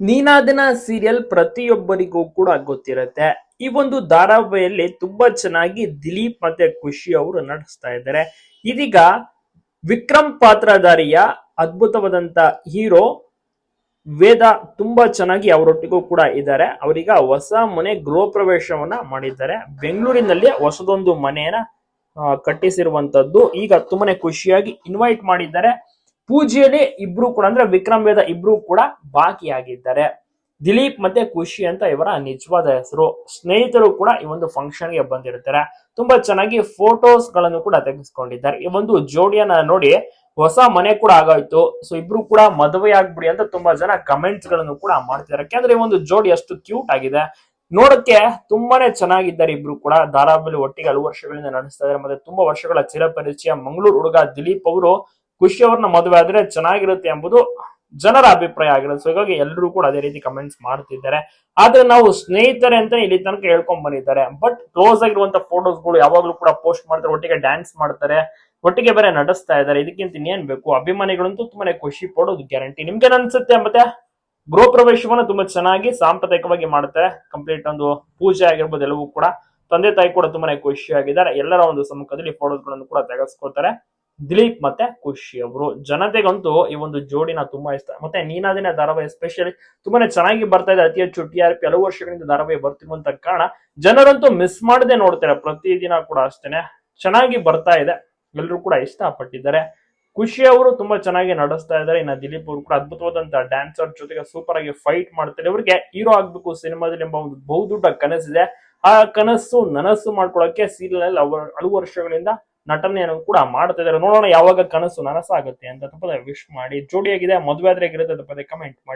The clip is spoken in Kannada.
ನೀನಾದನ ಸೀರಿಯಲ್ ಪ್ರತಿಯೊಬ್ಬರಿಗೂ ಕೂಡ ಗೊತ್ತಿರುತ್ತೆ. ಈ ಒಂದು ಧಾರಾವಾಹಿಯಲ್ಲಿ ತುಂಬಾ ಚೆನ್ನಾಗಿ ದಿಲೀಪ್ ಮತ್ತೆ ಖುಷಿ ಅವರು ನಡೆಸ್ತಾ ಇದ್ದಾರೆ. ಇದೀಗ ವಿಕ್ರಮ್ ಪಾತ್ರಧಾರಿಯ ಅದ್ಭುತವಾದಂತ ಹೀರೋ ವೇದ ತುಂಬಾ ಚೆನ್ನಾಗಿ ಅವರೊಟ್ಟಿಗೂ ಕೂಡ ಇದ್ದಾರೆ. ಅವರೀಗ ಹೊಸ ಮನೆ ಗೃಹ ಪ್ರವೇಶವನ್ನ ಮಾಡಿದ್ದಾರೆ. ಬೆಂಗಳೂರಿನಲ್ಲಿ ಹೊಸದೊಂದು ಮನೆಯನ್ನ ಕಟ್ಟಿಸಿರುವಂತದ್ದು. ಈಗ ತುಂಬಾನೇ ಖುಷಿಯಾಗಿ ಇನ್ವೈಟ್ ಮಾಡಿದ್ದಾರೆ. ಪೂಜೆಯಲ್ಲಿ ಇಬ್ರು ಕೂಡ, ಅಂದ್ರೆ ವಿಕ್ರಮ್ ವೇದ ಇಬ್ರು ಕೂಡ ಭಾಗಿಯಾಗಿದ್ದಾರೆ ದಿಲೀಪ್ ಮತ್ತೆ ಖುಷಿ ಅಂತ ಇವರ ನಿಜವಾದ ಹೆಸರು. ಸ್ನೇಹಿತರು ಕೂಡ ಈ ಒಂದು ಫಂಕ್ಷನ್ಗೆ ಬಂದಿರ್ತಾರೆ. ತುಂಬಾ ಚೆನ್ನಾಗಿ ಫೋಟೋಸ್ಗಳನ್ನು ಕೂಡ ತೆಗೆಸ್ಕೊಂಡಿದ್ದಾರೆ. ಈ ಒಂದು ಜೋಡಿಯನ್ನ ನೋಡಿ ಹೊಸ ಮನೆ ಕೂಡ ಆಗೋಯ್ತು. ಸೊ ಇಬ್ರು ಕೂಡ ಮದುವೆ ಆಗ್ಬಿಡಿ ಅಂತ ತುಂಬಾ ಜನ ಕಮೆಂಟ್ಸ್ಗಳನ್ನು ಕೂಡ ಮಾಡ್ತಿದ್ದಾರೆ. ಯಾಕಂದ್ರೆ ಈ ಒಂದು ಜೋಡಿ ಅಷ್ಟು ಕ್ಯೂಟ್ ಆಗಿದೆ. ನೋಡಕ್ಕೆ ತುಂಬಾನೇ ಚೆನ್ನಾಗಿದ್ದಾರೆ ಇಬ್ರು ಕೂಡ. ಧಾರಾವಾಹಿ ಒಟ್ಟಿಗೆ ಹಲವು ವರ್ಷಗಳಿಂದ ನಡೆಸ್ತಾ ಇದ್ದಾರೆ. ಮತ್ತೆ ತುಂಬಾ ವರ್ಷಗಳ ಚಿರಪರಿಚಯ. ಮಂಗಳೂರು ಹುಡುಗ ದಿಲೀಪ್ ಅವರು ಖುಷಿ ಅವ್ರನ್ನ ಮದುವೆ ಆದ್ರೆ ಚೆನ್ನಾಗಿರುತ್ತೆ ಎಂಬುದು ಜನರ ಅಭಿಪ್ರಾಯ ಆಗಿರೋದು ಸೊ ಹೀಗಾಗಿ ಎಲ್ಲರೂ ಕೂಡ ಅದೇ ರೀತಿ ಕಮೆಂಟ್ಸ್ ಮಾಡ್ತಿದ್ದಾರೆ. ಆದ್ರೆ ನಾವು ಸ್ನೇಹಿತರೆ ಅಂತ ಇಲ್ಲಿ ತನಕ ಹೇಳ್ಕೊಂಡ್ ಬಂದಿದ್ದಾರೆ. ಬಟ್ ಕ್ಲೋಸ್ ಆಗಿರುವಂತ ಫೋಟೋಸ್ಗಳು ಯಾವಾಗ್ಲೂ ಕೂಡ ಪೋಸ್ಟ್ ಮಾಡ್ತಾರೆ, ಒಟ್ಟಿಗೆ ಡ್ಯಾನ್ಸ್ ಮಾಡ್ತಾರೆ, ಒಟ್ಟಿಗೆ ಬೇರೆ ನಡೆಸ್ತಾ ಇದಾರೆ ಇದಕ್ಕಿಂತ ಇನ್ನೇನ್ ಬೇಕು? ಅಭಿಮಾನಿಗಳಂತೂ ತುಂಬಾನೇ ಖುಷಿ ಪಡೋದು ಗ್ಯಾರಂಟಿ ನಿಮ್ಗೆ ಅನ್ಸುತ್ತೆ ಮತ್ತೆ? ಗೃಹ ಪ್ರವೇಶವನ್ನು ತುಂಬಾ ಚೆನ್ನಾಗಿ ಸಾಂಪ್ರದಾಯಿಕವಾಗಿ ಮಾಡ್ತಾರೆ. ಕಂಪ್ಲೀಟ್ ಒಂದು ಪೂಜೆ ಆಗಿರ್ಬೋದು ಎಲ್ಲವೂ ಕೂಡ. ತಂದೆ ತಾಯಿ ಕೂಡ ತುಂಬಾನೇ ಖುಷಿಯಾಗಿದ್ದಾರೆ. ಎಲ್ಲರ ಒಂದು ಸಮ್ಮುಖದಲ್ಲಿ ಫೋಟೋಸ್ಗಳನ್ನು ಕೂಡ ತೆಗೆಸ್ಕೊತಾರೆ ದಿಲೀಪ್ ಮತ್ತೆ ಖುಷಿ ಅವರು. ಜನತೆಗಂತೂ ಈ ಒಂದು ಜೋಡಿನ ತುಂಬಾ ಇಷ್ಟ. ಮತ್ತೆ ನೀನಾದಿನ ಧಾರಾವಾಹಿ ಎಸ್ಪೆಷಲಿ ತುಂಬಾನೇ ಚೆನ್ನಾಗಿ ಬರ್ತಾ ಇದೆ. ಅತಿ ಹೆಚ್ಚು ಟಿ ಆರ್ ಪಿ ಹಲವು ವರ್ಷಗಳಿಂದ ಧಾರಾವಾಹಿ ಬರ್ತಿರುವಂತ ಕಾರಣ ಜನರಂತೂ ಮಿಸ್ ಮಾಡದೆ ನೋಡ್ತಾರೆ. ಪ್ರತಿದಿನ ಕೂಡ ಅಷ್ಟೇನೆ. ಚೆನ್ನಾಗಿ ಬರ್ತಾ ಇದೆ. ಎಲ್ಲರೂ ಕೂಡ ಇಷ್ಟಪಟ್ಟಿದ್ದಾರೆ. ಖುಷಿ ಅವರು ತುಂಬಾ ಚೆನ್ನಾಗಿ ನಡೆಸ್ತಾ ಇದ್ದಾರೆ. ಇನ್ನ ದಿಲೀಪ್ ಅವರು ಕೂಡ ಅದ್ಭುತವಾದಂತಹ ಡ್ಯಾನ್ಸರ್ ಜೊತೆಗೆ ಸೂಪರ್ ಆಗಿ ಫೈಟ್ ಮಾಡ್ತಾರೆ ಇವರಿಗೆ ಹೀರೋ ಆಗ್ಬೇಕು ಸಿನಿಮಾದಲ್ಲಿ ಎಂಬ ಒಂದು ಬಹುದೊಡ್ಡ ಕನಸಿದೆ. ಆ ಕನಸು ನನಸು ಮಾಡ್ಕೊಳಕ್ಕೆ ಸೀರಿಯಲ್ ಅಲ್ಲಿ ಹಲವು ವರ್ಷಗಳಿಂದ ನಟನೆಯನ್ನು ಕೂಡ ಮಾಡ್ತಾ ಇದ್ದಾರೆ ನೋಡೋಣ ಯಾವಾಗ ಕನಸು ನನಸಾಗುತ್ತೆ ಅಂತ ತಪ್ಪದೆ ವಿಶ್ ಮಾಡಿ. ಜೋಡಿಯಾಗಿದೆ, ಮದುವೆ ಆದ್ರೆ ಆಗಿರುತ್ತೆ ತಪ್ಪದೆ ಕಮೆಂಟ್ ಮಾಡಿ.